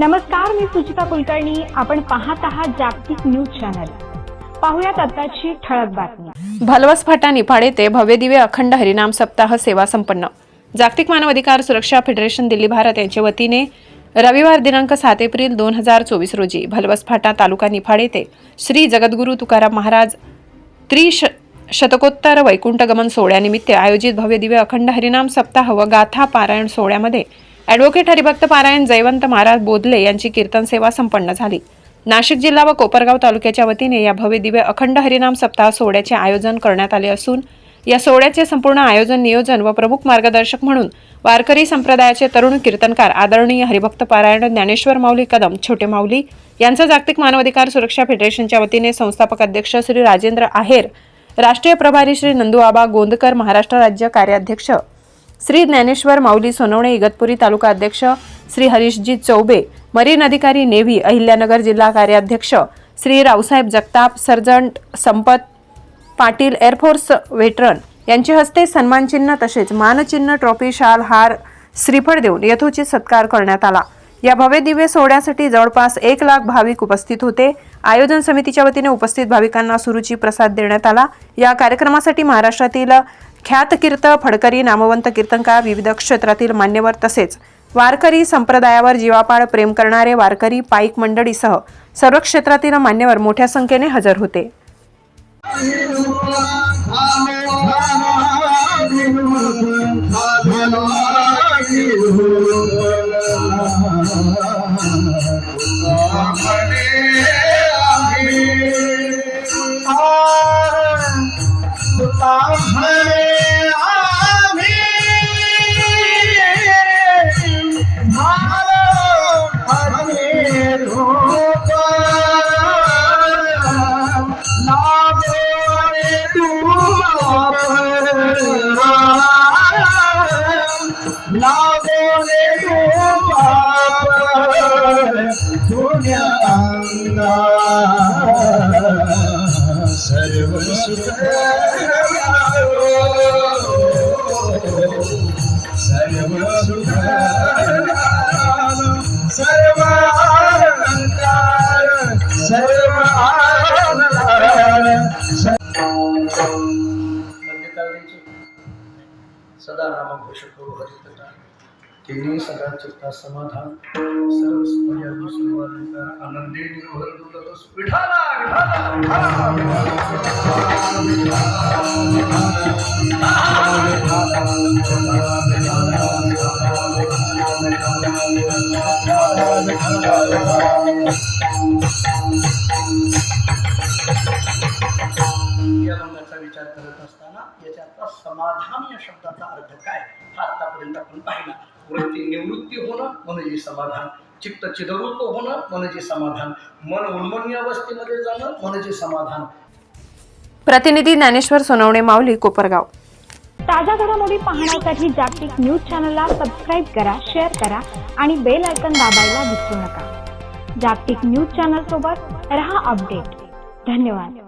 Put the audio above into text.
नमस्कार मी सुचिता कुलकर्णी. आपण पाहत आहात जागतिक न्यूज चॅनल. पाहुयात आताची ठळक बातमी. भलवस फाटा निफाड ते भव्य दिवे अखंड हरिनाम सप्ताह सेवा संपन्न. जागतिक मानवाधिकार सुरक्षा फेडरेशन दिल्ली भारत यांच्या वतीने रविवार दिनांक सात एप्रिल दोन हजार चोवीस रोजी भलवस फाटा तालुका निफाड येथे श्री जगद्गुरू तुकाराम महाराज त्रिश शतकोत्तर वैकुंठगमन सोहळ्यानिमित्त आयोजित भव्य दिव्य अखंड हरिनाम सप्ताह व गाथा पारायण सोहळ्यामध्ये ॲडव्होकेट हरिभक्त पारायण जयवंत महाराज बोधले यांची कीर्तन सेवा संपन्न झाली. नाशिक जिल्हा व कोपरगाव तालुक्याच्या वतीने या भव्य दिव्य अखंड हरिनाम सप्ताह सोहळ्याचे आयोजन करण्यात आले असून या सोहळ्याचे संपूर्ण आयोजन नियोजन व प्रमुख मार्गदर्शक म्हणून वारकरी संप्रदायाचे तरुण कीर्तनकार आदरणीय हरिभक्त पारायण ज्ञानेश्वर माऊली कदम छोटे माऊली यांचा जागतिक मानवाधिकार सुरक्षा फेडरेशनच्या वतीने संस्थापक अध्यक्ष श्री राजेंद्र आहेर राष्ट्रीय प्रभारी श्री नंदूआबा गोंदकर महाराष्ट्र राज्य कार्याध्यक्ष श्री ज्ञानेश्वर माऊली सोनवणे इगतपुरी तालुका अध्यक्ष श्री हरीशजी चौबे मरीन अधिकारी नेव्ही अहिल्यानगर जिल्हा कार्याध्यक्ष श्री रावसाहेब जगताप सर्जंट संपत पाटील एअरफोर्स वेटरन यांचे हस्ते सन्मानचिन्ह तसेच मानचिन्ह ट्रॉफी शाल हार श्रीफळ देऊन यथोचित सत्कार करण्यात आला. या भव्य दिव्य सोहळ्यासाठी जवळपास एक लाख भाविक उपस्थित होते. आयोजन समितीच्या वतीने उपस्थित भाविकांना सुरुची प्रसाद देण्यात आला. या कार्यक्रमासाठी महाराष्ट्रातील ख्यात कीर्त फडकरी नामवंत कीर्तनकार विविध क्षेत्रातील मान्यवर तसेच वारकरी संप्रदायावर जीवापाड प्रेम करणारे वारकरी पाईक मंडळीसह सर्व क्षेत्रातील मान्यवर मोठ्या संख्येने हजर होते. सर्व सुख सर्व सुख सदा नाम घोष करू हरिकथा तिने सदा चित्ता समाधान. सर्व स्मर्या सर्व अलंकार आनंदी निर्भर दुर्गत विठाला विठाला या रंगाचा विचार करत असताना याच्यातला समाधान या शब्दाचा अर्थ काय हा आतापर्यंत आपण पाहिला. वृत्ती निवृत्ती होणं म्हणजे समाधान. चित्त चिदवृत्त होणं म्हणजे समाधान. मन उन्मनी अवस्थेमध्ये जाणं म्हणजे समाधान. प्रतिनिधी ज्ञानेश्वर सोनवणे माऊली कोपरगाव. ताज्या घडामोडी पाहण्यासाठी जागतिक न्यूज चॅनलला सबस्क्राईब करा शेअर करा आणि बेल आयकन दाबायला विसरू नका. जागतिक न्यूज चॅनल सोबत रहा अपडेट. धन्यवाद.